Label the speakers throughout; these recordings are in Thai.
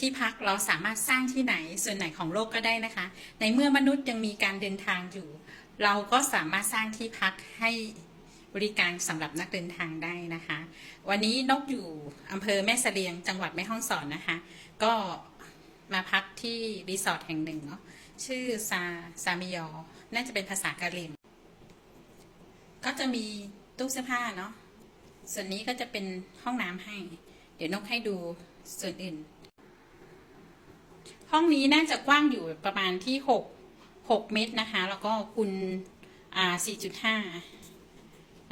Speaker 1: ที่พักเราสามารถสร้างที่ไหนส่วนไหนของโลกก็ได้นะคะ ในเมื่อมนุษย์ยังมีการเดินทางอยู่ เราก็สามารถสร้างที่พักให้บริการสำหรับนักเดินทางได้นะคะ วันนี้นกอยู่อำเภอแม่เสลียงจังหวัดแม่ฮ่องสอนนะคะ ก็มาพักที่รีสอร์ทแห่งหนึ่งเนาะชื่อซาซามิยอ น่าจะเป็นภาษากะเหรี่ยงก็จะมีตู้เสื้อผ้าเนาะส่วนนี้ก็จะเป็นห้องน้ำให้ เดี๋ยวนกให้ดูส่วนอื่น ห้องนี้น่าจะกว้างอยู่ประมาณที่หกหกเมตรนะคะ แล้วก็คูณอ่าสี่จุดห้า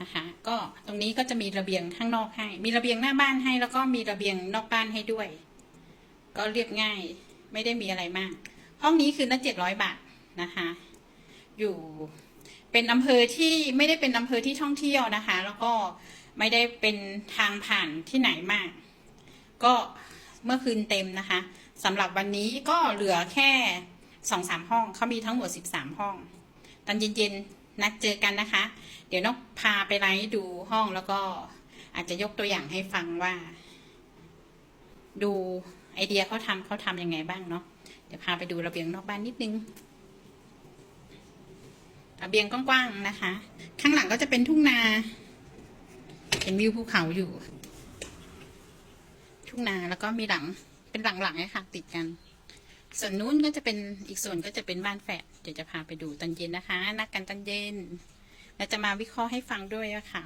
Speaker 1: นะคะก็ตรงนี้ก็จะมีระเบียงข้างนอกให้ มีระเบียงหน้าบ้านให้ แล้วก็มีระเบียงนอกบ้านให้ด้วย ก็เรียบง่ายไม่ได้มีอะไรมาก ห้องนี้คือน่าเจ็ดร้อยบาทนะคะอยู่เป็นอำเภอที่ไม่ได้เป็นอำเภอที่ท่องเที่ยวนะคะ แล้วก็ไม่ได้เป็นทางผ่านที่ไหนมาก ก็เมื่อคืนเต็มนะคะ สำหรับวันนี้ก็เหลือแค่สองสามห้องเขามีทั้งหมดสิบสามห้อง ตอนเย็นๆนัดเจอกันนะคะ เดี๋ยวนกพาไปไลฟ์ดูห้องแล้วก็อาจจะยกตัวอย่างให้ฟังว่า ดูไอเดียเขาทำเขาทำยังไงบ้างเนาะเดี๋ยวพาไปดูระเบียงนอกบ้านนิดนึงระเบียงกว้างๆนะคะ ข้างหลังก็จะเป็นทุ่งนา เป็นวิวภูเขาอยู่ ทุ่งนาแล้วก็มีหลัง เป็นหลังๆนะคะติดกัน ส่วนนู้นก็จะเป็นอีกส่วนก็จะเป็นบ้านแฝดเดี๋ยวจะพาไปดูตอนเย็นนะคะ นักกันตอนเย็น และจะมาวิเคราะห์ให้ฟังด้วยะค่ะ